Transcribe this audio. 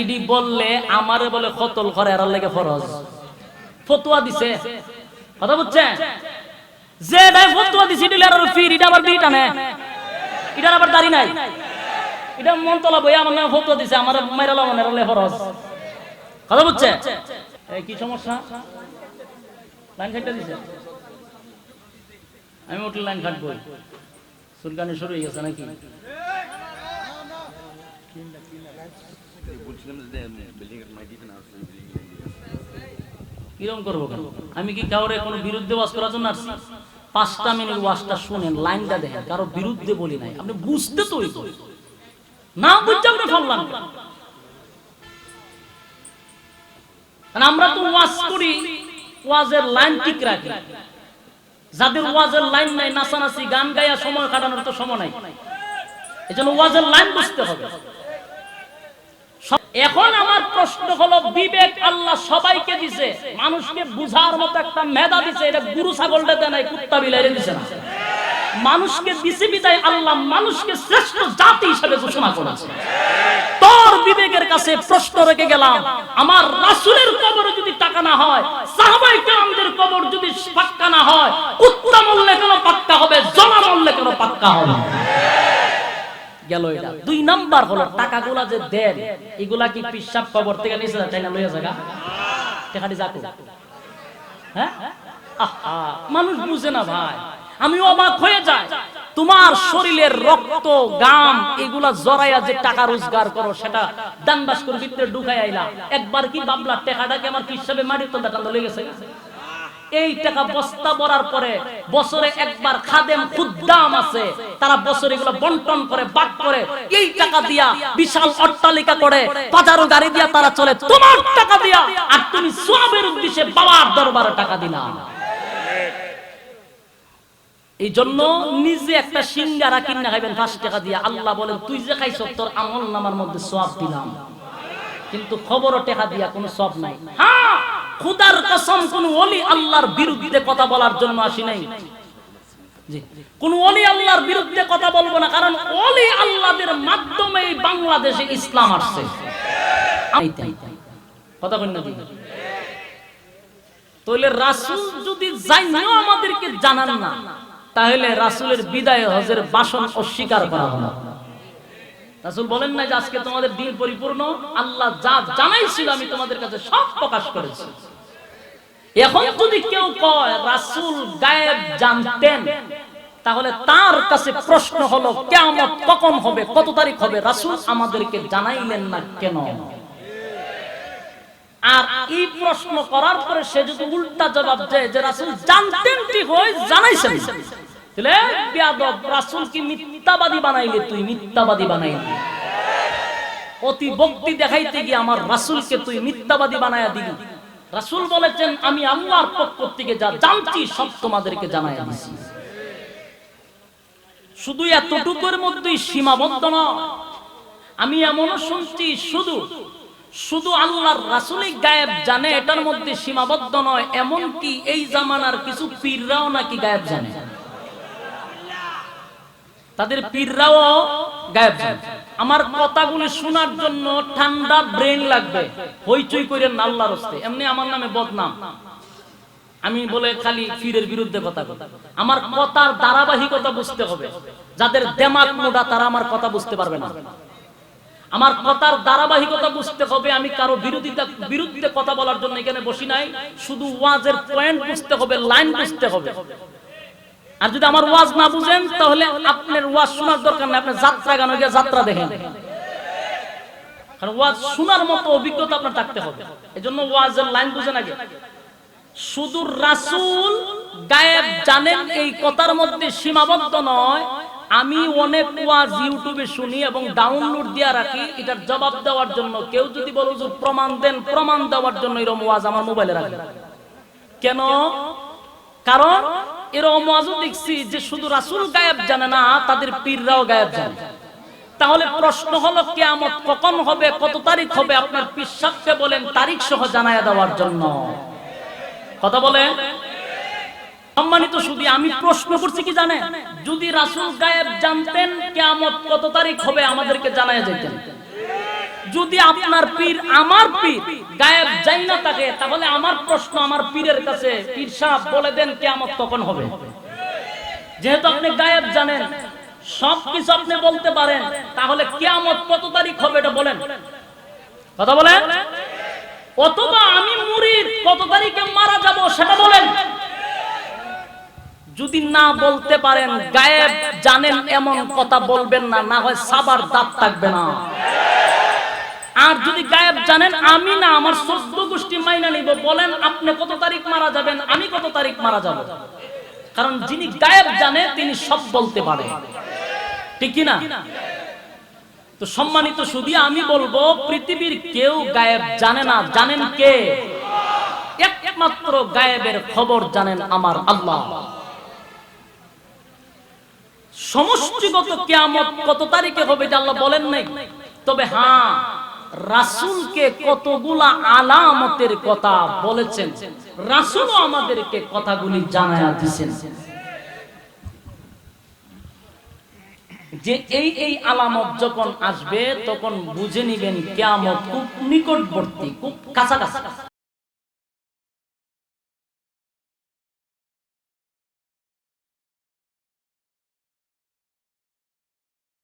ED বললে, আমারে বলে কতল করে আর লেগে ফরজ। ফতুয়া দিছে। কথা বুঝছেন যে নাই ফতুয়া দিছে, ইডি আর ফির এটা আবার বিটা নে। এটার আবার দাড়ি নাই। এটা মন তলা বই আমার নামে ফতুয়া দিছে, আমার মাইরালা মনে লে ফরজ। কথা বুঝছে? এই, কি সমস্যা? লাইন কাটতে দিছে? আমি উঠলে লাইন কাটবো সুলকানি শুরু হয়ে গেছে নাকি? কিরম করব? আমি কি কাউরে কোনো বিরুদ্ধে ওয়াজ করার জন্য আসছি? পাঁচটা মিনিট ওয়াজটা শুনেন, লাইনটা দেখেন, কারও বিরুদ্ধে বলি নাই। আপনি বুঝতে তো না বুঝতে আপনি ফেললাম আমরা তো ওয়াজ করি, ওয়াজের লাইন ঠিক রাখি। যাদের ওয়াজের লাইন নাই, নাচানাচি, গান গাইয়া সময় কাটানোর তো সময় নাই। এই জন্য ওয়াজের লাইন বুঝতে হবে। এখন আমার প্রশ্ন হলো, বিবেক আল্লাহ সবাইকে দিছে, মানুষকে বুঝার মতো একটা মেধা দিছে, এটা গুরু ছাগলটা দেয় নাই, কুত্তা বিলাইরে দিছে না। মানুষকে দিছে বিদায় আল্লাহ, মানুষকে শ্রেষ্ঠ জাতি হিসেবে ঘোষণা করেছে। তোর বিবেকের কাছে প্রশ্ন রেখে গেলাম, আমার রাসূলের কবরে যদি টাকা না হয়, সাহাবাই কেরামদের কবর যদি পাক্কা না হয়, কুত্তা মরলে কেন পাক্কা হবে জমা মরলে কেন পাক্কা হবে? গেল এটা। দুই নাম্বার হলো টাকাগুলা যে দেন, এগুলা কি পিসাব কবর থেকে যায় না লইয়া টাকাটি হ্যাঁ? মানুষ বুঝে না ভাই। আমি অবাক হয়ে যাই। তোমার শরীরের রক্ত, গাম, এগুলা জড়াইয়া যে টাকা রোজগার করো, সেটা দানবাস করে ভিতরে ঢুকাই আইলা। একবার কি বাবলা টাকাটাকে আমার কি হিসাবে মাটির তন্দা টান্দা লেগে গেছে এই টাকা বস্তা ভরার পরে বছরে একবার খাদেম খুদ্দাম আছে, তারা বছরে এগুলো বন্টন করে, বাক করে, এই টাকা দিয়া বিশাল অট্টালিকা করে পাজারো গাড়ি দিয়া তারা চলে, তোমার টাকা দিয়া, আর তুমি সোয়াবের উদ্দেশ্যে বাবার দরবারে টাকা দিলা। এই জন্য নিজে একটা সিঙ্গারা কিনা খাইবেন, পাঁচ টাকা দিয়ে। আল্লাহ বলেন, তুই যে খাইছ, তোর আমল নামার মধ্যে সব দিলাম। কিন্তু খবরও টেকা দিয়া কোনো সব নাই। হ্যাঁ? খুদার কসম, কোন ওলি আল্লাহর বিরুদ্ধে কথা বলার জন্য আসি নাই। কোন ওলি আল্লাহর বিরুদ্ধে কথা বলব না, কারণ ওলি আল্লাহদের মাধ্যমে বাংলাদেশে ইসলাম আসছে। কথা তাহলে যদি আমাদেরকে জানান না, তাহলে রাসূলের বিদায় হজের বাসন অস্বীকার করা হলো রাসূল বলেন না যে আজকে তোমাদের দিন পরিপূর্ণ, আল্লাহ যা জানাইছিল আমি তোমাদের কাছে সব প্রকাশ করেছি। এখন যদি কেউ কয়, রাসূল গায়েব জানতেন তাহলে তার কাছে প্রশ্ন হলো, কিয়ামত কখন হবে? কত তারিখ হবে? রাসূল আমাদেরকে জানাইলেন না কেন? আর এই প্রশ্ন করার পরে সে যদি উল্টা জবাব দেয় যে, রাসূল জানতেন ঠিক হয়, জানাইছেন তাহলে বেয়াদব, রাসূল কি মিথ্যাবাদী বানাইলে তুই? মিথ্যাবাদী বানাইলি অতি ভক্তি দেখাইতে গিয়ে আমার রাসূলকে তুই মিথ্যাবাদী বানায়া দিলি রাসূল বলেছেন, আমি আল্লাহর পক্ষ থেকে যা জানছি সব তোমাদেরকে জানাইয়া দিছি। শুধু এতটুকুর মধ্যেই সীমাবদ্ধ নয় আমি এমনও শুনছি, শুধু শুধু আল্লাহর রাসূলই গায়েব জানে, এটার মধ্যে সীমাবদ্ধ নয় এমন কি এই জামানার কিছু পীররাও নাকি গায়েব জানে। তাদের পীররাও গায়েব আমার কথাগুলি শোনার জন্য ঠান্ডা ব্রেন লাগবে। হইচই করেন না আল্লাহর হস্তে। এমনি আমার নামে বদনাম। আমি বলে খালি ফিরের বিরুদ্ধে কথা কথা আমার কথার ধারাবাহিকতা বুঝতে হবে। যাদের দেমাগ মোটা, তারা আমার কথা বুঝতে পারবে না। আমার কথার ধারাবাহিকতা বুঝতে হবে। আমি কারও বিরোধিতা, বিরুদ্ধে কথা বলার জন্য এখানে বসি নাই। শুধু ওয়াজের পয়েন্ট বুঝতে হবে লাইন বুঝতে হবে। আর যদি আমার ওয়াজ না বুঝেন, তাহলে আপনার ওয়াজ শোনার দরকার নেই, আপনি যাত্রা গান গিয়ে যাত্রা দেখেন। কারণ ওয়াজ শোনার মতো অভিজ্ঞতা আপনার থাকতে হবে। এজন্য ওয়াজের লাইন বুঝেন আগে। শুধু রাসূল গায়েব জানেন এই কথার মধ্যে সীমাবদ্ধ নয়, আমি অনেক ওয়াজ ইউটিউবে শুনি এবং ডাউনলোড দিয়া রাখি, এটার জবাব দেওয়ার জন্য। কেউ যদি বলো প্রমাণ দেন, প্রমাণ দেওয়ার জন্য এরকম ওয়াজ আমার মোবাইলে রাখি কেন? কারণ এরকম ওয়াজও দেখছি যে শুধু রাসুল গায়েব জানে না, তাদের পীররাও গায়েব জানে। তাহলে প্রশ্ন হলো, কিয়ামত কখন হবে, কত তারিখ হবে? আপনার পীর সাহেবকে বলেন, তারিখ সহ জানায়া দেওয়ার জন্য। কথা বলে সম্মানিত শুধু আমি প্রশ্ন করছি কি জানে যদি রাসুল গায়েব জানতেন, কিয়ামত কত তারিখ হবে, আমাদেরকে জানায় যেতেন যদি আপনার পীর আমার পীর, গায়েব যাই না থাকে তাহলে আমার প্রশ্ন আমার পীরের কাছে, পীর সাহেব বলে দেন কেমন তখন হবে। যেহেতু আপনি গায়েব জানেন, সব কিছু আপনি বলতে পারেন, তাহলে কেয়ামত কত তারিখ হবে এটা বলেন। কথা বলেন? অথবা আমি মুরিদ, কত তারিখে মারা যাব সেটা বলেন। যদি না বলতে পারেন, গায়েব জানেন এমন কথা বলবেন না না হয় সাবার দাঁত থাকবে না। আর যদি গায়েব জানেন, আমি না, আমার চোদ্দ গোষ্ঠী মাইনা নিব, বলেন আপনি কত তারিখ মারা যাবেন, আমি কত তারিখ মারা যাব? কারণ যিনি গায়েব জানে, তিনি সব বলতে পারে। ঠিক কি না তো সম্মানিত শুধু আমি বলব, পৃথিবীর কেউ গায়েব জানে না, জানেন কে? একমাত্র গায়েবের খবর জানেন আমার আল্লাহ। সমষ্টিগত কেয়ামত কত তারিখে হবে এটা আল্লাহ বলেন নাই? তবে হ্যাঁ রাসূলকে কতগুলা আলামতের কথা বলেছেন? রাসুল আমাদেরকে কথাগুলি জানায়া দিচ্ছেন যে এই এই আলামত যখন আসবে, তখন বুঝে নিবেন কেয়ামত খুব নিকটবর্তী, খুব কাছাকাছি।